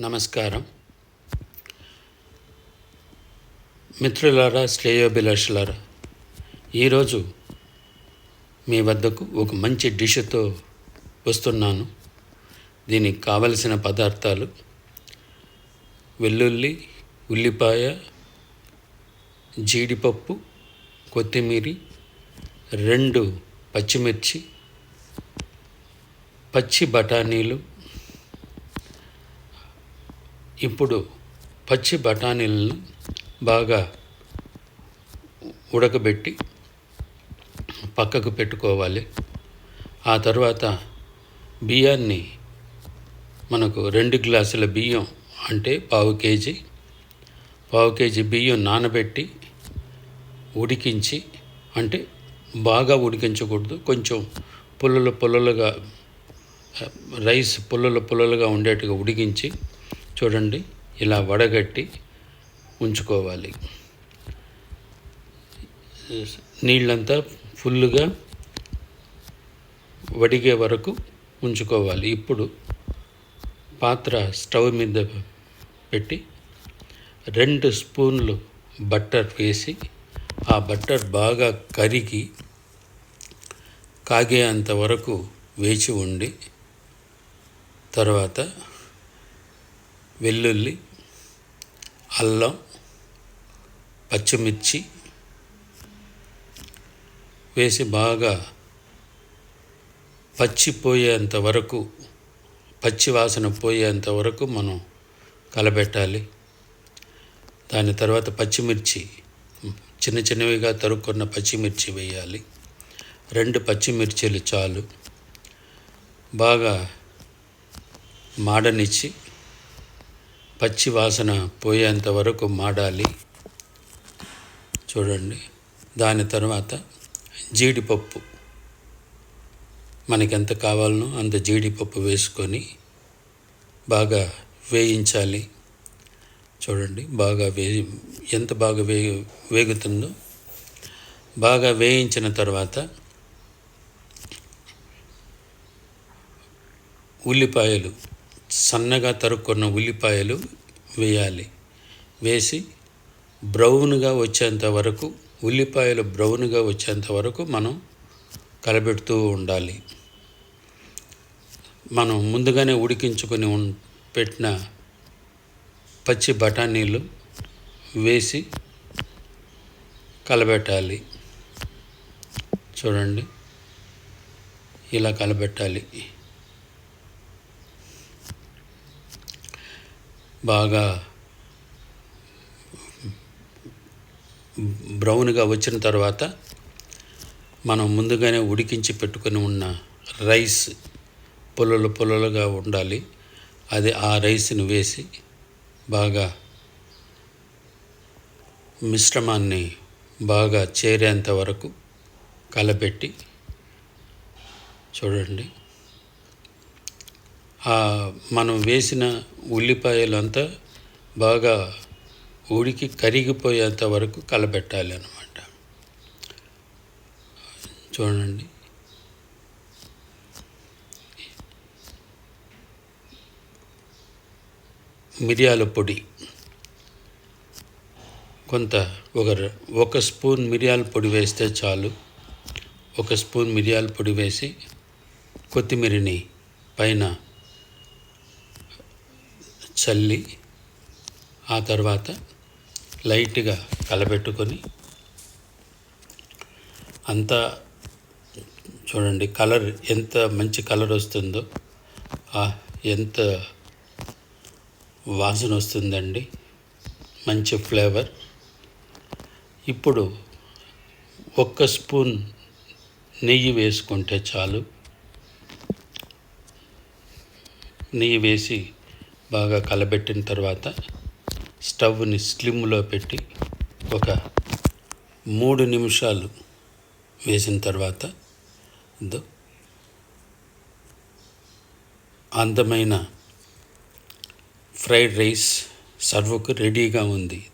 నమస్కారం. మిత్రులారా శ్రేయోభిలాషులారా ఈరోజు మీ వద్దకు ఒక మంచి డిష్తో వస్తున్నాను. దీనికి కావలసిన పదార్థాలు వెల్లుల్లి ఉల్లిపాయ జీడిపప్పు కొత్తిమీర రెండు పచ్చిమిర్చి పచ్చి బఠానీలు ఇప్పుడు పచ్చి బఠానీలను బాగా ఉడకబెట్టి పక్కకు పెట్టుకోవాలి. ఆ తర్వాత బియ్యాన్ని మనకు రెండు గ్లాసుల బియ్యం అంటే పావు కేజీ పావు కేజీ బియ్యం నానబెట్టి ఉడికించి అంటే బాగా ఉడికించకూడదు. కొంచెం పుల్లలు పుల్లలుగా రైస్ పుల్లలు పుల్లలుగా ఉండేట్టుగా ఉడికించి చూడండి ఇలా వడగట్టి ఉంచుకోవాలి. నీళ్ళంతా ఫుల్లుగా వడిగే వరకు ఉంచుకోవాలి. ఇప్పుడు పాత్ర స్టవ్ మీద పెట్టి రెండు స్పూన్లు బట్టర్ వేసి ఆ బట్టర్ బాగా కరిగి కాగేంత వరకు వేచి ఉండి తర్వాత వెల్లుల్లి అల్లం పచ్చిమిర్చి వేసి బాగా పచ్చిపోయేంత వరకు పచ్చి వాసన పోయేంత వరకు మనం కలబెట్టాలి. దాని తర్వాత పచ్చిమిర్చి చిన్న చిన్నవిగా తరుక్కున్న పచ్చిమిర్చి వేయాలి. రెండు పచ్చిమిర్చీలు చాలు. బాగా మాడనిచ్చి పచ్చి వాసన పోయేంత వరకు మాడాలి. చూడండి. దాని తర్వాత జీడిపప్పు. మనకెంత కావాలనో అంత జీడిపప్పు వేసుకొని బాగా వేయించాలి. చూడండి. బాగా వే ఎంత బాగా వే వేగుతుందో. బాగా వేయించిన తర్వాత ఉల్లిపాయలు సన్నగా తరుక్కున్న ఉల్లిపాయలు వేయాలి. వేసి బ్రౌన్గా వచ్చేంత వరకు ఉల్లిపాయలు బ్రౌన్గా వచ్చేంత వరకు మనం కలబెడుతూ ఉండాలి. మనం ముందుగానే ఉడికించుకొని పెట్టిన పచ్చి బఠానీలు వేసి కలబెట్టాలి. చూడండి. ఇలా కలబెట్టాలి. బాగా బ్రౌన్గా వచ్చిన తర్వాత మనం ముందుగానే ఉడికించి పెట్టుకొని ఉన్న రైస్ పొలలు పొలలుగా ఉండాలి. అది ఆ రైస్ని వేసి బాగా మిశ్రమాన్ని బాగా చేరేంత వరకు కలపెట్టి చూడండి. మనం వేసిన ఉల్లిపాయలంతా బాగా ఉడికి కరిగిపోయేంత వరకు కలబెట్టాలి అన్నమాట. చూడండి. మిరియాల పొడి. కొంత ఒక ఒక స్పూన్ మిరియాల పొడి వేస్తే చాలు. ఒక స్పూన్ మిరియాల పొడి వేసి కొత్తిమీరని పైన చల్లి ఆ తర్వాత లైట్గా కలబెట్టుకొని అంతా చూడండి కలర్ ఎంత మంచి కలర్ వస్తుందో ఎంత వాసన వస్తుందండి. మంచి ఫ్లేవర్. ఇప్పుడు ఒక్క స్పూన్ నెయ్యి వేసుకుంటే చాలు. నెయ్యి వేసి బాగా కలబెట్టిన తర్వాత స్టవ్ని స్లిమ్లో పెట్టి ఒక మూడు నిమిషాలు వేసిన తర్వాత అందమైన ఫ్రైడ్ రైస్ సర్వ్కు రెడీగా ఉంది.